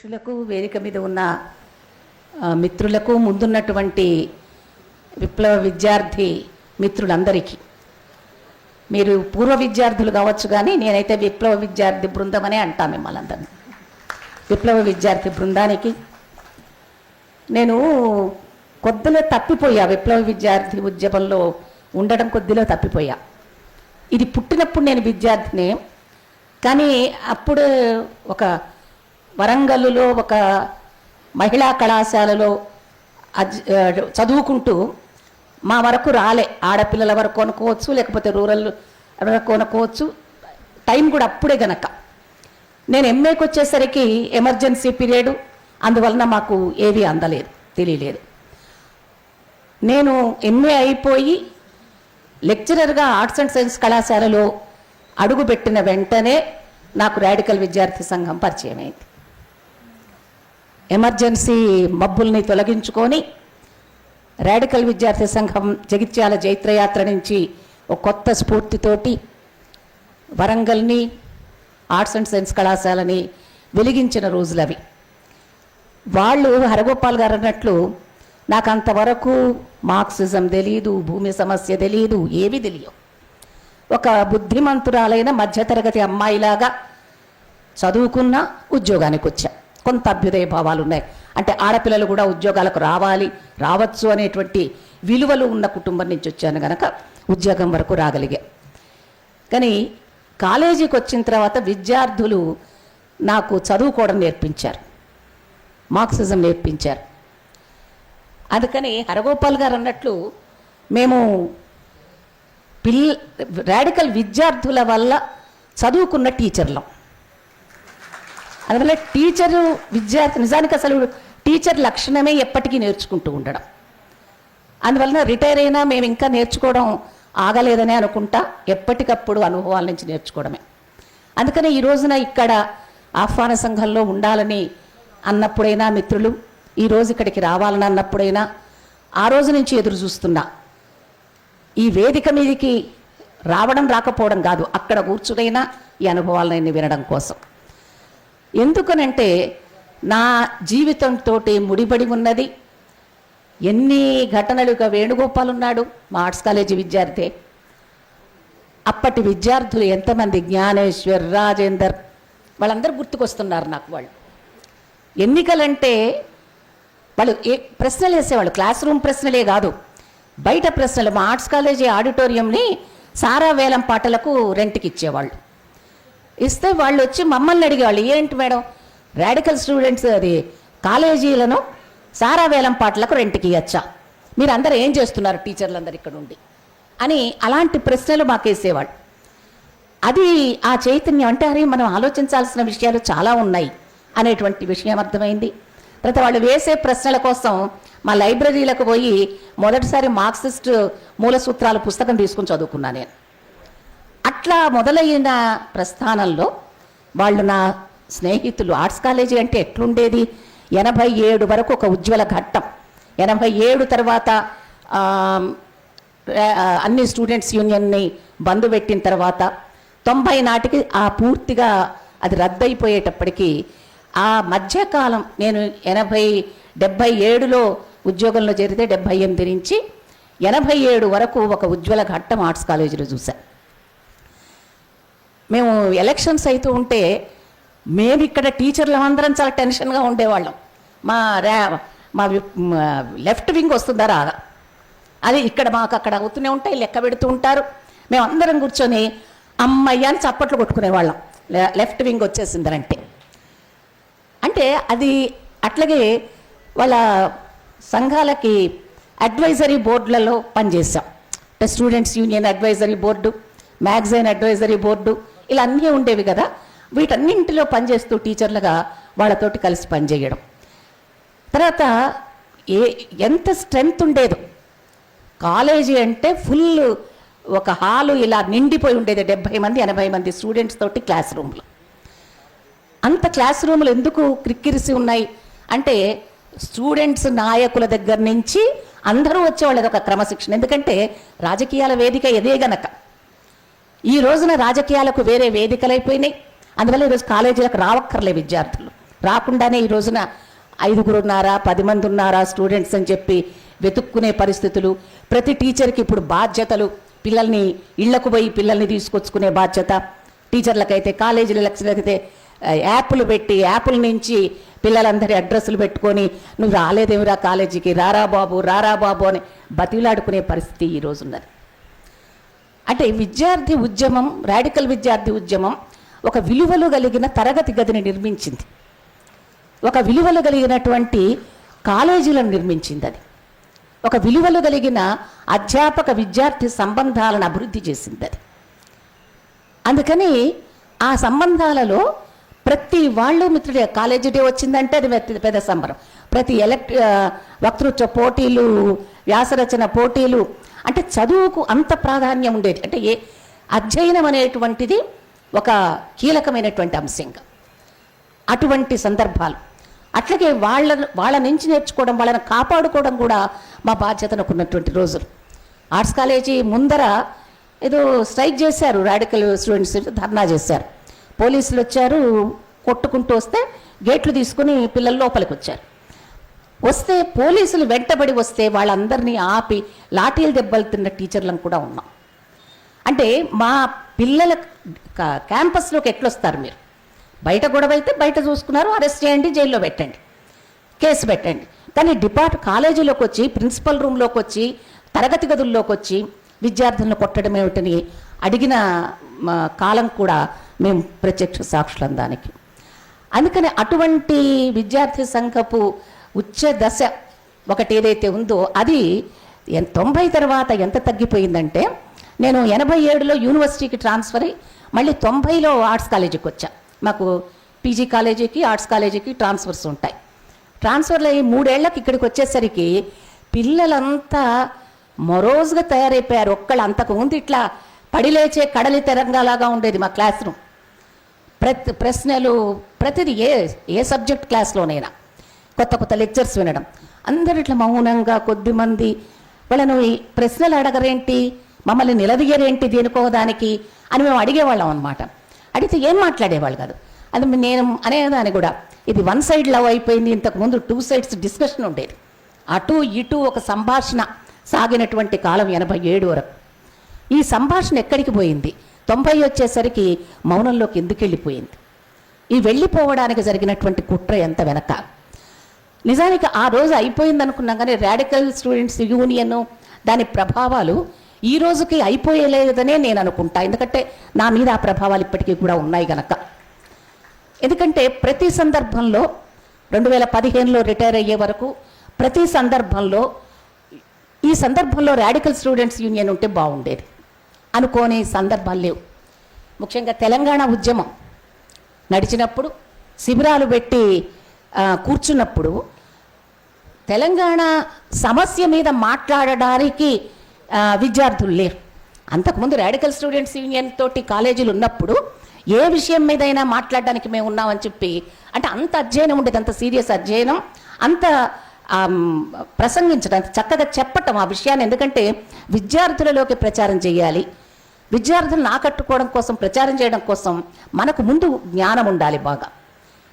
అధ్యక్షులకు వేదిక మీద ఉన్న మిత్రులకు ముందున్నటువంటి విప్లవ విద్యార్థి మిత్రులందరికీ. మీరు పూర్వ విద్యార్థులు కావచ్చు కానీ నేనైతే విప్లవ విద్యార్థి బృందం అనే అంటా మిమ్మల్ని అందరినీ విప్లవ విద్యార్థి బృందానికి. నేను కొద్దిలో తప్పిపోయా విప్లవ విద్యార్థి ఉద్యమంలో ఉండడం కొద్దిలో తప్పిపోయా. ఇది పుట్టినప్పుడు నేను విద్యార్థినే కానీ అప్పుడు ఒక వరంగల్లో ఒక మహిళా కళాశాలలో చదువుకుంటూ మా వరకు రాలే. ఆడపిల్లల వరకు అనుకోవచ్చు లేకపోతే రూరల్ వరకు అనుకోవచ్చు టైం కూడా అప్పుడే గనక. నేను ఎంఏకి వచ్చేసరికి ఎమర్జెన్సీ పీరియడ్ అందువలన మాకు ఏవి అందలేదు తెలియలేదు. నేను ఎంఏ అయిపోయి లెక్చరర్గా ఆర్ట్స్ అండ్ సైన్స్ కళాశాలలో అడుగుపెట్టిన వెంటనే నాకు రాడికల్ విద్యార్థి సంఘం పరిచయం అయింది ఎమర్జెన్సీ మబ్బుల్ని తొలగించుకొని రాడికల్ విద్యార్థి సంఘం జగిత్యాల జైత్రయాత్ర నుంచి ఒక కొత్త స్ఫూర్తితోటి వరంగల్ని ఆర్ట్స్ అండ్ సైన్స్ కళాశాలని వెలిగించిన రోజులు అవి. వాళ్ళు హరగోపాల్ గారు అన్నట్లు నాకు అంతవరకు మార్క్సిజం తెలియదు భూమి సమస్య తెలియదు ఏవి తెలియవు. ఒక బుద్ధిమంతురాలైన మధ్యతరగతి అమ్మాయిలాగా చదువుకున్న ఉద్యోగానికి వచ్చా కొంత అభ్యుదయ భావాలు ఉన్నాయి. అంటే ఆడపిల్లలు కూడా ఉద్యోగాలకు రావాలి రావచ్చు అనేటువంటి విలువలు ఉన్న కుటుంబం నుంచి వచ్చాను గనక ఉద్యోగం వరకు రాగలిగా. కానీ కాలేజీకి వచ్చిన తర్వాత విద్యార్థులు నాకు చదువుకోవడం నేర్పించారు. మార్క్సిజం నేర్పించారు. అందుకని హరగోపాల్ గారు అన్నట్లు మేము పిల్ రాడికల్ విద్యార్థుల వల్ల చదువుకున్న టీచర్లం. అందువల్ల టీచరు విద్యార్థి నిజానికి అసలు టీచర్ లక్షణమే ఎప్పటికీ నేర్చుకుంటూ ఉండడం. అందువలన రిటైర్ అయినా మేము ఇంకా నేర్చుకోవడం ఆగలేదనే అనుకుంటా ఎప్పటికప్పుడు అనుభవాల నుంచి నేర్చుకోవడమే. అందుకనే ఈ రోజున ఇక్కడ ఆహ్వాన సంఘంలో ఉండాలని అన్నప్పుడైనా మిత్రులు ఈ రోజు ఇక్కడికి రావాలని అన్నప్పుడైనా ఆ రోజు నుంచి ఎదురు చూస్తున్నా ఈ వేదిక మీదకి రావడం రాకపోవడం కాదు అక్కడ కూర్చునైనా ఈ అనుభవాలని వినడం కోసం. ఎందుకనంటే నా జీవితంతో ముడిపడి ఉన్నది. ఎన్ని ఘటనలుగా వేణుగోపాల్ ఉన్నాడు మా ఆర్ట్స్ కాలేజీ విద్యార్థి. అప్పటి విద్యార్థులు ఎంతమంది? జ్ఞానేశ్వర్ రాజేందర్ వాళ్ళందరూ గుర్తుకొస్తున్నారు నాకు వాళ్ళు. ఎన్నికలంటే వాళ్ళు ఏ ప్రశ్నలు వేసేవాళ్ళు. క్లాస్ రూమ్ ప్రశ్నలే కాదు. బయట ప్రశ్నలు మా ఆర్ట్స్ కాలేజీ ఆడిటోరియంని సారా వేలం పాటలకు రెంట్కి ఇచ్చేవాళ్ళు ఇస్తే వాళ్ళు వచ్చి మమ్మల్ని అడిగేవాళ్ళు ఏంటి మేడం? రాడికల్ స్టూడెంట్స్ అది కాలేజీలను సారావేలం పాటలకు రెంట్కి ఇవ్వచ్చా మీరు అందరూ ఏం చేస్తున్నారు టీచర్లందరూ ఇక్కడ ఉండి? అని అలాంటి ప్రశ్నలు మాకేసేవాళ్ళు అది ఆ చైతన్యం అంటే అరే మనం ఆలోచించాల్సిన విషయాలు చాలా ఉన్నాయి అనేటువంటి విషయం అర్థమైంది. తర్వాత వాళ్ళు వేసే ప్రశ్నల కోసం మా లైబ్రరీలకు పోయి మొదటిసారి మార్క్సిస్ట్ మూల సూత్రాల పుస్తకం తీసుకుని చదువుకున్నా నేను. అట్లా మొదలైన ప్రస్థానంలో వాళ్ళు నా స్నేహితులు ఆర్ట్స్ కాలేజీ అంటే ఎట్లుండేది? ఎనభై ఏడు వరకు ఒక ఉజ్వల ఘట్టం. ఎనభై ఏడు తర్వాత అన్ని స్టూడెంట్స్ యూనియన్ని బంద్ పెట్టిన తర్వాత తొంభై నాటికి ఆ పూర్తిగా అది రద్దయిపోయేటప్పటికీ ఆ మధ్యకాలం నేను ఎనభై డెబ్భై ఏడులో ఉద్యోగంలో చేరితే డెబ్భై ఎనిమిది నుంచి ఎనభై ఏడు వరకు ఒక ఉజ్వల ఘట్టం ఆర్ట్స్ కాలేజీలో చూశాను మేము ఎలక్షన్స్ అవుతూ ఉంటే మేము ఇక్కడ టీచర్లు అందరం చాలా టెన్షన్గా ఉండేవాళ్ళం. మా ర్యా మా లెఫ్ట్ వింగ్ వస్తుందా రాదా అది ఇక్కడ మాకు అక్కడ అవుతూనే ఉంటాయి లెక్క పెడుతూ ఉంటారు. మేము అందరం కూర్చొని అమ్మయ్య అని చప్పట్లు కొట్టుకునేవాళ్ళం. లె- లెఫ్ట్ వింగ్ వచ్చేసిందనంటే అంటే అది అట్లాగే వాళ్ళ సంఘాలకి అడ్వైజరీ బోర్డులలో పనిచేసాం అంటే students union advisory board magazine advisory board ఇలా అన్నీ ఉండేవి కదా. వీటన్నింటిలో పనిచేస్తూ టీచర్లుగా వాళ్ళతోటి కలిసి పనిచేయడం తర్వాత ఏ ఎంత స్ట్రెంగ్త్ ఉండేదో. కాలేజీ అంటే ఫుల్ ఒక హాలు ఇలా నిండిపోయి ఉండేది డెబ్భై మంది ఎనభై మంది స్టూడెంట్స్ తోటి క్లాస్ రూమ్లో. అంత క్లాస్ రూమ్లు ఎందుకు క్రిక్కిరిసి ఉన్నాయి? అంటే స్టూడెంట్స్ నాయకుల దగ్గర నుంచి అందరూ వచ్చేవాళ్ళు ఒక క్రమశిక్షణ. ఎందుకంటే రాజకీయాల వేదిక ఇదే గనక. ఈ రోజున రాజకీయాలకు వేరే వేదికలు అయిపోయినాయి అందువల్ల ఈరోజు కాలేజీలకు రావక్కర్లే విద్యార్థులు. రాకుండానే ఈ రోజున ఐదుగురు ఉన్నారా పది మంది ఉన్నారా స్టూడెంట్స్ అని చెప్పి వెతుక్కునే పరిస్థితులు. ప్రతి టీచర్కి ఇప్పుడు బాధ్యతలు. పిల్లల్ని ఇళ్ళకు పోయి పిల్లల్ని తీసుకొచ్చుకునే బాధ్యత. టీచర్లకైతే కాలేజీల లెక్చర్లకైతే యాప్లు పెట్టి యాప్ల నుంచి పిల్లలందరి అడ్రస్లు పెట్టుకొని నువ్వు రాలేదేమిరా కాలేజీకి? రారా బాబు రారా బాబు అని బతిలాడుకునే పరిస్థితి ఈ రోజు ఉన్నది అంటే విద్యార్థి ఉద్యమం రాడికల్ విద్యార్థి ఉద్యమం ఒక విలువలు కలిగిన తరగతి గదిని నిర్మించింది. ఒక విలువలు కలిగినటువంటి కాలేజీలను నిర్మించింది అది. ఒక విలువలు కలిగిన అధ్యాపక విద్యార్థి సంబంధాలను అభివృద్ధి చేసింది అది. అందుకని ఆ సంబంధాలలో ప్రతి వాళ్ళు మిత్రుడే కాలేజీ డే వచ్చిందంటే అది పెద్ద- పెద్ద సంబరం. ప్రతి ఎలక్ట్ వక్తృత్వ పోటీలు వ్యాసరచన పోటీలు అంటే చదువుకు అంత ప్రాధాన్యం ఉండేది. అంటే ఏ అధ్యయనం అనేటువంటిది ఒక కీలకమైనటువంటి అంశంగా. అటువంటి సందర్భాలు. అట్లాగే వాళ్ళ వాళ్ళ నుంచి నేర్చుకోవడం వాళ్ళని కాపాడుకోవడం కూడా మా బాధ్యతనకు ఉన్నటువంటి రోజులు. ఆర్ట్స్ కాలేజీ ముందర ఏదో స్ట్రైక్ చేశారు రాడికల్ స్టూడెంట్స్ ధర్నా చేశారు. పోలీసులు వచ్చారు కొట్టుకుంటూ వస్తే గేట్లు తీసుకుని పిల్లలు లోపలికి వచ్చారు. వస్తే పోలీసులు వెంటబడి వస్తే వాళ్ళందరినీ ఆపి లాఠీలు దెబ్బలు తిన్న టీచర్లను కూడా ఉన్నాం. అంటే మా పిల్లల క్యాంపస్లోకి ఎట్లొస్తారు మీరు? బయట గొడవ అయితే బయట చూసుకున్నారు అరెస్ట్ చేయండి జైల్లో పెట్టండి కేసు పెట్టండి. కానీ డిపార్ట్ కాలేజీలోకి వచ్చి ప్రిన్సిపల్ రూమ్లోకి వచ్చి తరగతి గదుల్లోకి వచ్చి విద్యార్థులను కొట్టడం ఏమిటని అడిగిన మా కాలం కూడా మేము ప్రత్యక్ష సాక్షులం దానికి అందుకని అటువంటి విద్యార్థి సంఘపు ఉచ్చ దశ ఒకటి ఏదైతే ఉందో అది తొంభై తర్వాత ఎంత తగ్గిపోయిందంటే నేను ఎనభై ఏడులో యూనివర్సిటీకి ట్రాన్స్ఫర్ అయ్యి మళ్ళీ తొంభైలో ఆర్ట్స్ కాలేజీకి వచ్చా. మాకు పీజీ కాలేజీకి ఆర్ట్స్ కాలేజీకి ట్రాన్స్ఫర్స్ ఉంటాయి. ట్రాన్స్ఫర్లు అయ్యి మూడేళ్ళకు ఇక్కడికి వచ్చేసరికి పిల్లలంతా మొరోజుగా తయారైపోయారు. ఒక్కళ్ళు అంతకు ముందు ఇట్లా పడిలేచే కడలి తెరంగాలాగా ఉండేది మా క్లాస్ రూమ్. ప్రతి ప్రశ్నలు ప్రతిదీ ఏ ఏ సబ్జెక్ట్ క్లాస్లోనైనా. కొత్త కొత్త లెక్చర్స్ వినడం. అందరు ఇట్లా మౌనంగా కొద్ది మంది వాళ్ళను ఈ ప్రశ్నలు అడగరేంటి మమ్మల్ని నిలదీయరేంటి దేనుకోవడానికి అని మేము అడిగేవాళ్ళం అనమాట అడిగితే ఏం మాట్లాడేవాళ్ళు కాదు. అది నేను అనేదాన్ని కూడా. ఇది వన్ సైడ్ లవ్ అయిపోయింది ఇంతకు ముందు టూ సైడ్స్ డిస్కషన్ ఉండేది. అటు ఇటు ఒక సంభాషణ సాగినటువంటి కాలం ఎనభై ఏడు వరకు. ఈ సంభాషణ ఎక్కడికి పోయింది? తొంభై వచ్చేసరికి మౌనంలోకి ఎందుకు వెళ్ళిపోయింది ఈ వెళ్ళిపోవడానికి జరిగినటువంటి కుట్ర ఎంత వెనక? నిజానికి ఆ రోజు అయిపోయింది అనుకున్నాం కానీ రాడికల్ స్టూడెంట్స్ యూనియన్ దాని ప్రభావాలు ఈ రోజుకి అయిపోయలేదనే నేను అనుకుంటా. ఎందుకంటే నా మీద ఆ ప్రభావాలు ఇప్పటికీ కూడా ఉన్నాయి గనక. ఎందుకంటే ప్రతి సందర్భంలో రెండు వేల పదిహేనులో రిటైర్ అయ్యే వరకు ప్రతి సందర్భంలో ఈ సందర్భంలో రాడికల్ స్టూడెంట్స్ యూనియన్ ఉంటే బాగుండేది. అనుకోని సందర్భాలు లేవు. ముఖ్యంగా తెలంగాణ ఉద్యమం నడిచినప్పుడు శిబిరాలు పెట్టి కూర్చున్నప్పుడు తెలంగాణ సమస్య మీద మాట్లాడడానికి విద్యార్థులు లేరు. అంతకుముందు రాడికల్ స్టూడెంట్స్ యూనియన్ తోటి కాలేజీలు ఉన్నప్పుడు ఏ విషయం మీదైనా మాట్లాడడానికి మేము ఉన్నామని చెప్పి అంటే అంత అధ్యయనం ఉండేది అంత సీరియస్ అధ్యయనం అంత ప్రసంగించడం చక్కగా చెప్పటం ఆ విషయాన్ని. ఎందుకంటే విద్యార్థులలోకి ప్రచారం చేయాలి. విద్యార్థులను ఆకట్టుకోవడం కోసం ప్రచారం చేయడం కోసం మనకు ముందు జ్ఞానం ఉండాలి బాగా.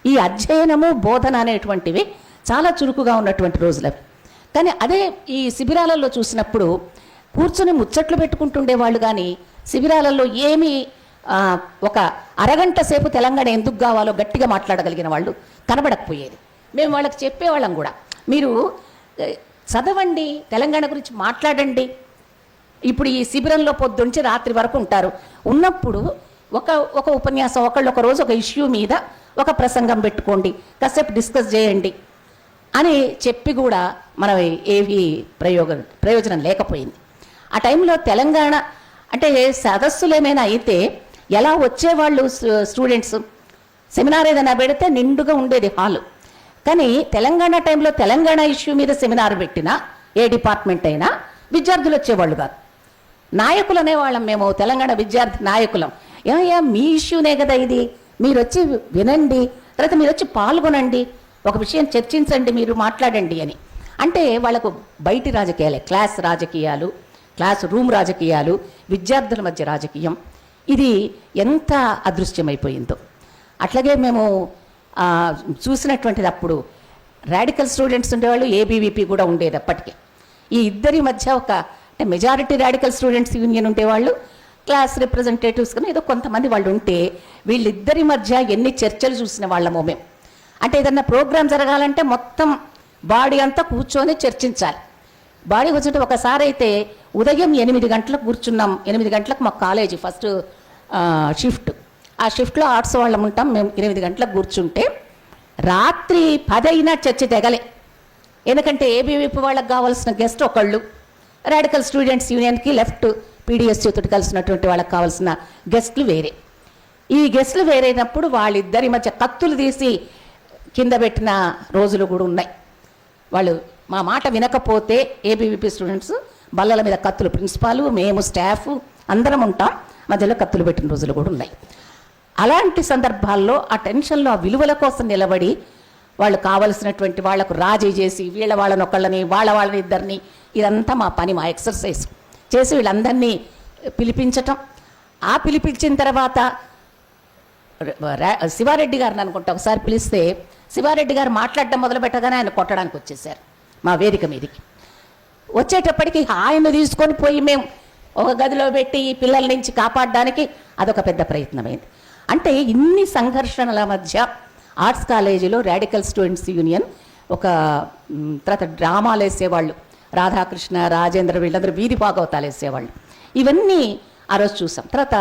ఈ అధ్యయనము బోధన అనేటువంటివి చాలా చురుకుగా ఉన్నటువంటి రోజులవి. కానీ అదే ఈ శిబిరాలలో చూసినప్పుడు కూర్చొని ముచ్చట్లు పెట్టుకుంటుండే వాళ్ళు కానీ శిబిరాలలో ఏమి ఒక అరగంట సేపు తెలంగాణ ఎందుకు కావాలో గట్టిగా మాట్లాడగలిగిన వాళ్ళు కనబడకపోయేది. మేము వాళ్ళకి చెప్పేవాళ్ళం కూడా. మీరు చదవండి తెలంగాణ గురించి మాట్లాడండి. ఇప్పుడు ఈ శిబిరంలో పొద్దుంచి రాత్రి వరకు ఉంటారు. ఉన్నప్పుడు ఒక ఒక ఉపన్యాసం ఒకళ్ళు ఒక రోజు ఒక ఇష్యూ మీద ఒక ప్రసంగం పెట్టుకోండి. కాసేపు డిస్కస్ చేయండి. అని చెప్పి కూడా మనం ఏవి ప్రయోగం ప్రయోజనం లేకపోయింది. ఆ టైంలో తెలంగాణ అంటే సదస్సులు ఏమైనా అయితే ఎలా వచ్చేవాళ్ళు స్టూడెంట్స్ సెమినార్ ఏదైనా పెడితే నిండుగా ఉండేది హాలు కానీ తెలంగాణ టైంలో తెలంగాణ ఇష్యూ మీద సెమినార్ పెట్టినా ఏ డిపార్ట్మెంట్ అయినా విద్యార్థులు వచ్చేవాళ్ళు కాదు. నాయకులు అనేవాళ్ళం మేము తెలంగాణ విద్యార్థి నాయకులం. ఏమయ్యా మీ ఇష్యూనే కదా ఇది. మీరు వచ్చి వినండి తర్వాత మీరు వచ్చి పాల్గొనండి ఒక విషయం చర్చించండి మీరు మాట్లాడండి అని. అంటే వాళ్ళకు బయటి రాజకీయాలే క్లాస్ రాజకీయాలు క్లాస్ రూమ్ రాజకీయాలు విద్యార్థుల మధ్య రాజకీయం. ఇది ఎంత అదృశ్యమైపోయిందో. అట్లాగే మేము చూసినటువంటిది అప్పుడు రాడికల్ స్టూడెంట్స్ ఉండేవాళ్ళు ఏబీవీపీ కూడా ఉండేది అప్పటికి. ఈ ఇద్దరి మధ్య ఒక అంటే మెజారిటీ రాడికల్ స్టూడెంట్స్ యూనియన్ ఉండేవాళ్ళు క్లాస్ రిప్రజెంటేటివ్స్ కానీ ఏదో కొంతమంది వాళ్ళు ఉంటే వీళ్ళిద్దరి మధ్య ఎన్ని చర్చలు చూసిన వాళ్ళమో మేము. అంటే ఏదన్నా ప్రోగ్రాం జరగాలంటే మొత్తం బాడీ అంతా కూర్చొని చర్చించాలి. బాడీ కూర్చుంటే ఒకసారి అయితే ఉదయం ఎనిమిది గంటలకు కూర్చున్నాం. ఎనిమిది గంటలకు మా కాలేజీ ఫస్ట్ షిఫ్ట్. ఆ షిఫ్ట్లో ఆర్ట్స్ వాళ్ళం ఉంటాం. మేము ఎనిమిది గంటలకు కూర్చుంటే రాత్రి పదైనా చర్చ తెగలే. ఎందుకంటే ఏబీవీపీ వాళ్ళకి కావాల్సిన గెస్ట్ ఒకళ్ళు. రాడికల్ స్టూడెంట్స్ యూనియన్కి లెఫ్ట్. పీడిఎస్ తోటి కలిసినటువంటి వాళ్ళకి కావాల్సిన గెస్ట్లు వేరే. ఈ గెస్ట్లు వేరైనప్పుడు వాళ్ళిద్దరి మధ్య కత్తులు తీసి కింద పెట్టిన రోజులు కూడా ఉన్నాయి. వాళ్ళు మా మాట వినకపోతే ఏబీవీపీ స్టూడెంట్స్ బల్లల మీద కత్తులు ప్రిన్సిపాల్ మేము స్టాఫ్ అందరం ఉంటాం. మధ్యలో కత్తులు పెట్టిన రోజులు కూడా ఉన్నాయి. అలాంటి సందర్భాల్లో ఆ టెన్షన్లో ఆ విలువల కోసం నిలబడి వాళ్ళు కావలసినటువంటి వాళ్ళకు రాజీ చేసి వీళ్ళ వాళ్ళని ఒకళ్ళని వాళ్ళ వాళ్ళని ఇద్దరిని ఇదంతా మా పని మా ఎక్సర్సైజ్. చేసి వీళ్ళందరినీ పిలిపించటం. ఆ పిలిపించిన తర్వాత శివారెడ్డి గారిని అనుకుంటా ఒకసారి పిలిస్తే శివారెడ్డి గారు మాట్లాడడం మొదలు పెట్టగానే ఆయన కొట్టడానికి వచ్చేసారు మా వేదిక మీదకి. వచ్చేటప్పటికి ఆయన తీసుకొని పోయి మేము ఒక గదిలో పెట్టి ఈ పిల్లల నుంచి కాపాడడానికి అదొక పెద్ద ప్రయత్నమైంది. అంటే ఇన్ని సంఘర్షణల మధ్య ఆర్ట్స్ కాలేజీలో రాడికల్ స్టూడెంట్స్ యూనియన్ ఒక తర్వాత డ్రామాలు వేసేవాళ్ళు రాధాకృష్ణ రాజేంద్ర వీళ్ళందరూ వీధి పాగవతాలు వేసేవాళ్ళు ఇవన్నీ ఆ రోజు చూసాం. తర్వాత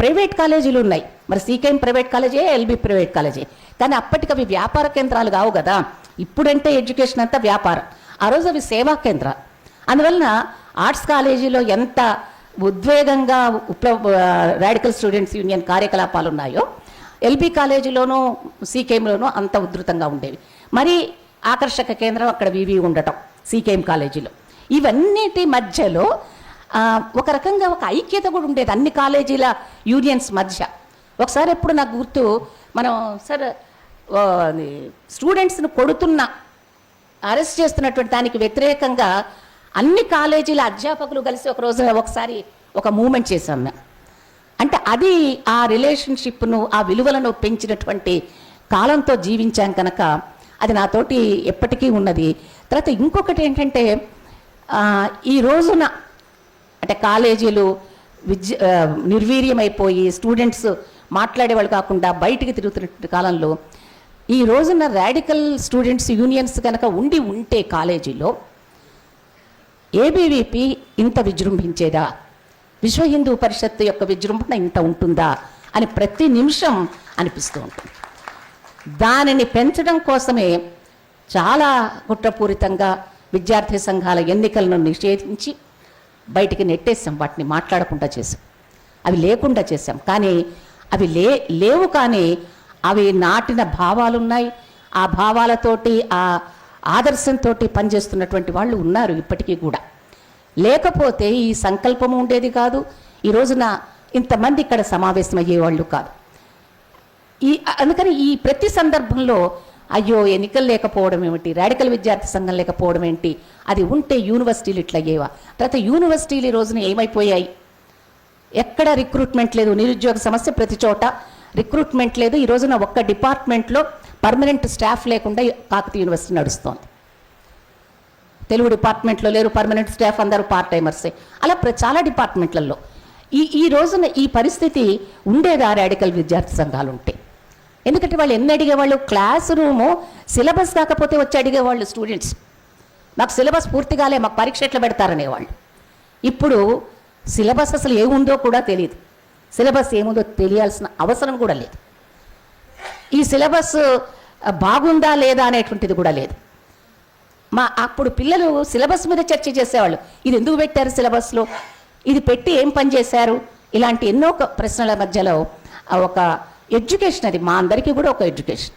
ప్రైవేట్ కాలేజీలు ఉన్నాయి. మరి సీకేఎం ప్రైవేట్ కాలేజే ఎల్బి ప్రైవేట్ కాలేజే? కానీ అప్పటికి అవి వ్యాపార కేంద్రాలు కావు కదా. ఇప్పుడంటే ఎడ్యుకేషన్ అంతా వ్యాపారం. ఆ రోజు అవి సేవా కేంద్రాలు అందువలన ఆర్ట్స్ కాలేజీలో ఎంత ఉద్వేగంగా ఉప రాడికల్ స్టూడెంట్స్ యూనియన్ కార్యకలాపాలు ఉన్నాయో ఎల్బీ కాలేజీలోనూ సీకేఎంలోనూ అంత ఉధృతంగా ఉండేవి. మరి ఆకర్షక కేంద్రం అక్కడ వివి ఉండటం. సీకేఎం కాలేజీలో. ఇవన్నిటి మధ్యలో ఒక రకంగా ఒక ఐక్యత కూడా ఉండేది అన్ని కాలేజీల యూనియన్స్ మధ్య. ఒకసారి ఎప్పుడు నాకు గుర్తు మనం సార్ స్టూడెంట్స్ను స్టూడెంట్స్ని కొడుతున్న అరెస్ట్ చేస్తున్నటువంటి దానికి వ్యతిరేకంగా అన్ని కాలేజీల అధ్యాపకులు కలిసి ఒక రోజు ఒకసారి ఒక మూమెంట్ చేశాం మేము. అంటే అది ఆ రిలేషన్షిప్ను ఆ విలువలను పెంచినటువంటి కాలంతో జీవించాం కనుక అది నాతోటి ఎప్పటికీ ఉన్నది. తర్వాత ఇంకొకటి ఏంటంటే ఈ రోజున అంటే కాలేజీలు విద్య నిర్వీర్యమైపోయి స్టూడెంట్స్ మాట్లాడేవాళ్ళు కాకుండా బయటికి తిరుగుతున్న కాలంలో ఈ రోజున రాడికల్ స్టూడెంట్స్ యూనియన్స్ కనుక ఉండి ఉంటే కాలేజీలో ఏబీవీపీ ఇంత విజృంభించేదా? విశ్వ హిందూ పరిషత్తు యొక్క విజృంభణ ఇంత ఉంటుందా? అని ప్రతి నిమిషం అనిపిస్తూ ఉంటుంది. దానిని పెంచడం కోసమే చాలా కుట్రపూరితంగా విద్యార్థి సంఘాల ఎన్నికలను నిషేధించి బయటికి నెట్టేసాం వాటిని మాట్లాడకుండా చేసాం అవి లేకుండా చేసాం కానీ అవి లే లేవు కానీ అవి నాటిన భావాలు ఉన్నాయి ఆ భావాలతోటి ఆ ఆదర్శంతో పనిచేస్తున్నటువంటి వాళ్ళు ఉన్నారు ఇప్పటికీ కూడా. లేకపోతే ఈ సంకల్పం ఉండేది కాదు. ఈ రోజున ఇంతమంది ఇక్కడ సమావేశం అయ్యేవాళ్ళు కాదు. ఈ అందుకని ఈ ప్రతి సందర్భంలో అయ్యో ఎన్నికలు లేకపోవడం ఏమిటి? రాడికల్ విద్యార్థి సంఘం లేకపోవడం ఏంటి? అది ఉంటే యూనివర్సిటీలు ఇట్లా అయ్యేవా తర్వాత యూనివర్సిటీలు ఈ రోజున ఏమైపోయాయి? ఎక్కడ రిక్రూట్మెంట్ లేదు? నిరుద్యోగ సమస్య ప్రతి చోట రిక్రూట్మెంట్ లేదు. ఈ రోజున ఒక్క డిపార్ట్మెంట్లో పర్మనెంట్ స్టాఫ్ లేకుండా కాకతీయ యూనివర్సిటీ నడుస్తోంది. తెలుగు డిపార్ట్మెంట్లో లేరు పర్మనెంట్ స్టాఫ్ అందరూ పార్ట్ టైమర్సే అలా ప్ర- చాలా డిపార్ట్మెంట్లలో. ఈ ఈ రోజున ఈ పరిస్థితి ఉండేదా రాడికల్ విద్యార్థి సంఘాలు ఉంటే ఎందుకంటే వాళ్ళు ఎన్ని అడిగేవాళ్ళు? క్లాస్ రూము సిలబస్ కాకపోతే వచ్చి అడిగేవాళ్ళు స్టూడెంట్స్. మాకు సిలబస్ పూర్తిగాలే మాకు పరీక్ష ఎట్లా పెడతారనేవాళ్ళు. ఇప్పుడు సిలబస్ అసలు ఏముందో కూడా తెలియదు. సిలబస్ ఏముందో తెలియాల్సిన అవసరం కూడా లేదు. ఈ సిలబస్ బాగుందా లేదా అనేటువంటిది కూడా లేదు. మా అప్పుడు పిల్లలు సిలబస్ మీద చర్చ చేసేవాళ్ళు. ఇది ఎందుకు పెట్టారు సిలబస్లో? ఇది పెట్టి ఏం పని చేశారు? ఇలాంటి ఎన్నో ప్రశ్నల మధ్యలో ఒక ఎడ్యుకేషన్ అది. మా అందరికీ కూడా ఒక ఎడ్యుకేషన్.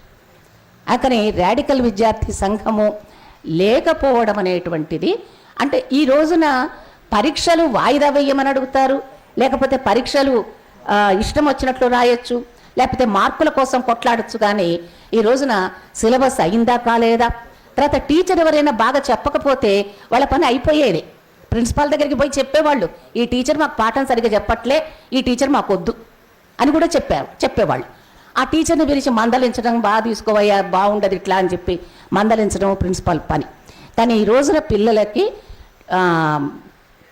అతని రాడికల్ విద్యార్థి సంఘము లేకపోవడం అనేటువంటిది. అంటే ఈ రోజున పరీక్షలు వాయిదా వేయమని అడుగుతారు. లేకపోతే పరీక్షలు ఇష్టం వచ్చినట్లు రాయొచ్చు. లేకపోతే మార్కుల కోసం కొట్లాడొచ్చు కానీ ఈ రోజున సిలబస్ అయిందా కాలేదా? తర్వాత టీచర్ ఎవరైనా బాగా చెప్పకపోతే వాళ్ళ పని అయిపోయేది. ప్రిన్సిపాల్ దగ్గరికి పోయి చెప్పేవాళ్ళు ఈ టీచర్ మాకు పాఠం సరిగ్గా చెప్పట్లే ఈ టీచర్ మాకు వద్దు అని కూడా చెప్పారు చెప్పేవాళ్ళు. ఆ టీచర్ని పిలిచి మందలించడం బాగా తీసుకోవయ్యా బాగుండదు ఇట్లా అని చెప్పి మందలించడం ప్రిన్సిపల్ పని. కానీ ఈ రోజున పిల్లలకి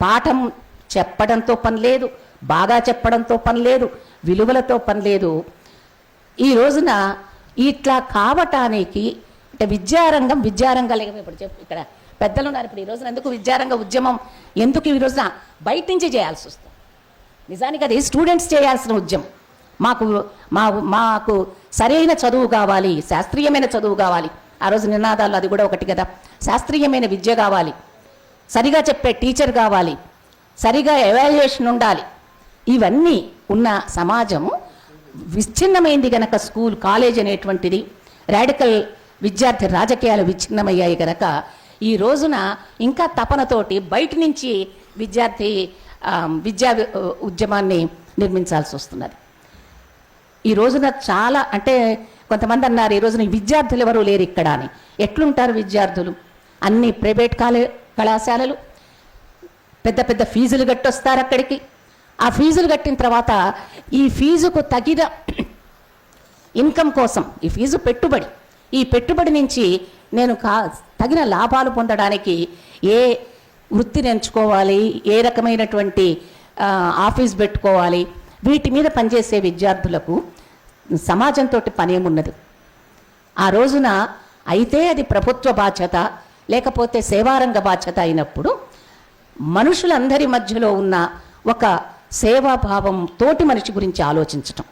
పాఠం చెప్పడంతో పని లేదు బాగా చెప్పడంతో పని లేదు విలువలతో పని లేదు. ఈ రోజున ఇట్లా కావటానికి అంటే విద్యారంగం విద్యారంగాలు ఇప్పుడు చెప్పు ఇక్కడ పెద్దలు ఉన్నారు. ఇప్పుడు ఈ రోజున ఎందుకు విద్యారంగ ఉద్యమం? ఎందుకు ఈ రోజున బయట నుంచి చేయాల్సి వస్తుంది? నిజానికి అది స్టూడెంట్స్ చేయాల్సిన ఉద్యమం. మాకు మా మాకు సరైన చదువు కావాలి శాస్త్రీయమైన చదువు కావాలి. ఆ రోజు నినాదాలు అది కూడా ఒకటి కదా. శాస్త్రీయమైన విద్య కావాలి. సరిగా చెప్పే టీచర్ కావాలి. సరిగా ఎవాల్యుయేషన్ ఉండాలి. ఇవన్నీ ఉన్న సమాజము విచ్ఛిన్నమైంది గనక స్కూల్ కాలేజ్ అనేటువంటిది రాడికల్ విద్యార్థి రాజకీయాలు విచ్ఛిన్నమయ్యాయి గనక ఈ రోజున ఇంకా తపనతోటి బయట నుంచి విద్యార్థి విద్యా ఉద్యమాన్ని నిర్మించాల్సి వస్తున్నది. ఈ రోజున చాలా అంటే కొంతమంది అన్నారు ఈ రోజున విద్యార్థులు ఎవరు లేరు ఇక్కడ అని. ఎట్లుంటారు విద్యార్థులు? అన్ని ప్రైవేట్ కాలే కళాశాలలు పెద్ద పెద్ద ఫీజులు కట్టొస్తారు అక్కడికి. ఆ ఫీజులు కట్టిన తర్వాత ఈ ఫీజుకు తగిన ఇన్కమ్ కోసం ఈ ఫీజు పెట్టుబడి ఈ పెట్టుబడి నుంచి నేను కా తగిన లాభాలు పొందడానికి ఏ వృత్తిని ఎంచుకోవాలి ఏ రకమైనటువంటి ఆఫీస్ పెట్టుకోవాలి వీటి మీద పనిచేసే విద్యార్థులకు సమాజంతో పనేమున్నది ఆ రోజున అయితే అది ప్రభుత్వ బాధ్యత లేకపోతే సేవారంగ బాధ్యత అయినప్పుడు మనుషులందరి మధ్యలో ఉన్న ఒక సేవాభావం తోటి మనిషి గురించి ఆలోచించటం.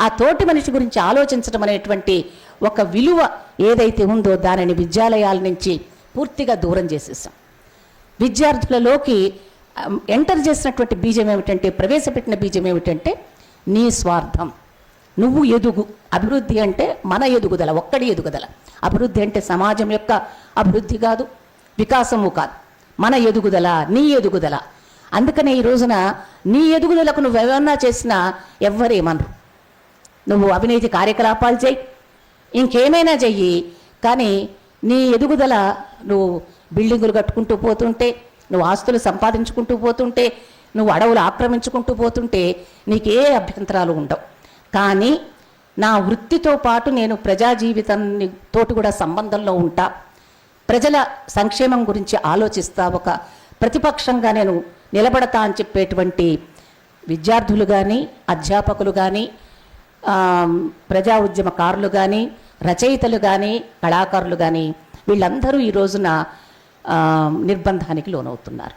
ఆ తోటి మనిషి గురించి ఆలోచించడం అనేటువంటి ఒక విలువ ఏదైతే ఉందో దానిని విద్యాలయాల నుంచి పూర్తిగా దూరం చేసేసాం. విద్యార్థులలోకి ఎంటర్ చేసినటువంటి బీజం ఏమిటంటే ప్రవేశపెట్టిన బీజం ఏమిటంటే నీ స్వార్థం. నువ్వు ఎదుగు. అభివృద్ధి అంటే మన ఎదుగుదల ఒక్కడి ఎదుగుదల. అభివృద్ధి అంటే సమాజం యొక్క అభివృద్ధి కాదు వికాసము కాదు. మన ఎదుగుదల నీ ఎదుగుదల. అందుకనే ఈ రోజున నీ ఎదుగుదలకు నువ్వు ఏమన్నా చేసినా ఎవ్వరేమనరు నువ్వు అవినీతి కార్యకలాపాలు చేయి. ఇంకేమైనా చెయ్యి. కానీ నీ ఎదుగుదల నువ్వు బిల్డింగులు కట్టుకుంటూ పోతుంటే నువ్వు ఆస్తులు సంపాదించుకుంటూ పోతుంటే నువ్వు అడవులు ఆక్రమించుకుంటూ పోతుంటే నీకే అభ్యంతరాలు ఉండవు. కానీ నా వృత్తితో పాటు నేను ప్రజా జీవితాన్ని తోటి కూడా సంబంధంలో ఉంటా. ప్రజల సంక్షేమం గురించి ఆలోచిస్తా. ఒక ప్రతిపక్షంగా నేను నిలబడతా అని చెప్పేటువంటి విద్యార్థులు కానీ అధ్యాపకులు కానీ ప్రజా ఉద్యమకారులు కానీ రచయితలు కానీ కళాకారులు కానీ వీళ్ళందరూ ఈ రోజున నిర్బంధానికి లోనవుతున్నారు.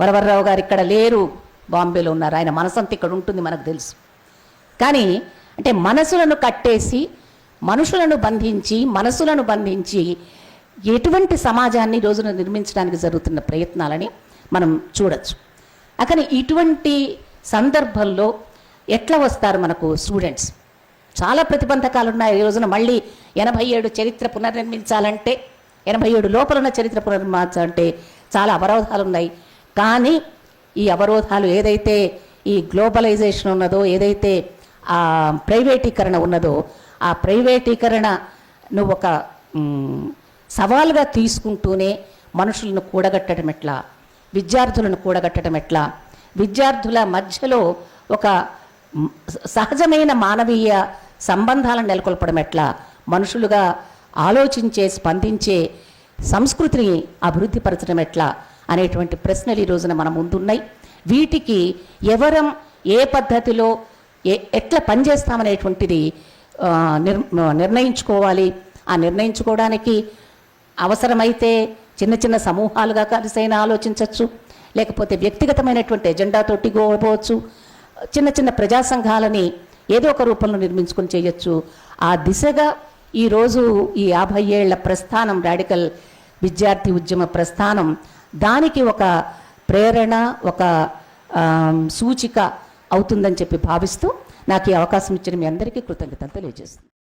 వరవర్రావు గారు ఇక్కడ లేరు. బాంబేలో ఉన్నారు. ఆయన మనసంతా ఇక్కడ ఉంటుంది మనకు తెలుసు. కానీ అంటే మనసులను కట్టేసి మనుషులను బంధించి మనసులను బంధించి ఎటువంటి సమాజాన్ని రోజున నిర్మించడానికి జరుగుతున్న ప్రయత్నాలని మనం చూడొచ్చు. అక్కడ ఇటువంటి సందర్భంలో ఎట్లా వస్తారు మనకు స్టూడెంట్స్? చాలా ప్రతిబంధకాలు ఉన్నాయి. ఈ రోజున మళ్ళీ ఎనభై ఏడు చరిత్ర పునర్నిర్మించాలంటే ఎనభై ఏడు లోపల ఉన్న చరిత్ర పునర్నిర్మించాలంటే చాలా అవరోధాలు ఉన్నాయి. కానీ ఈ అవరోధాలు ఏదైతే ఈ గ్లోబలైజేషన్ ఉన్నదో ఏదైతే ఆ ప్రైవేటీకరణ ఉన్నదో ఆ ప్రైవేటీకరణ నువ్వు ఒక సవాల్గా సవాలుగా తీసుకుంటూనే మనుషులను కూడగట్టడం ఎట్లా? విద్యార్థులను కూడగట్టడం ఎట్లా? విద్యార్థుల మధ్యలో ఒక సహజమైన మానవీయ సంబంధాలను నెలకొల్పడం ఎట్లా? మనుషులుగా ఆలోచించే స్పందించే సంస్కృతిని అభివృద్ధి పరచడం ఎట్లా? అనేటువంటి ప్రశ్నలు ఈ రోజున మన ముందున్నాయి. వీటికి ఎవరం ఏ పద్ధతిలో ఏ ఎట్లా పనిచేస్తామనేటువంటిది నిర్ నిర్ణయించుకోవాలి. ఆ నిర్ణయించుకోవడానికి అవసరమైతే చిన్న చిన్న సమూహాలుగా కలిసైనా ఆలోచించవచ్చు లేకపోతే వ్యక్తిగతమైనటువంటి ఎజెండాతోటి పోవచ్చు చిన్న చిన్న ప్రజా సంఘాలని ఏదో ఒక రూపంలో నిర్మించుకొని చేయొచ్చు. ఆ దిశగా ఈరోజు ఈ యాభై ఏళ్ళ ప్రస్థానం రాడికల్ విద్యార్థి ఉద్యమ ప్రస్థానం దానికి ఒక ప్రేరణ ఒక సూచిక అవుతుందని చెప్పి భావిస్తూ నాకు ఈ అవకాశం ఇచ్చిన మీ అందరికీ కృతజ్ఞతలు తెలియజేస్తుంది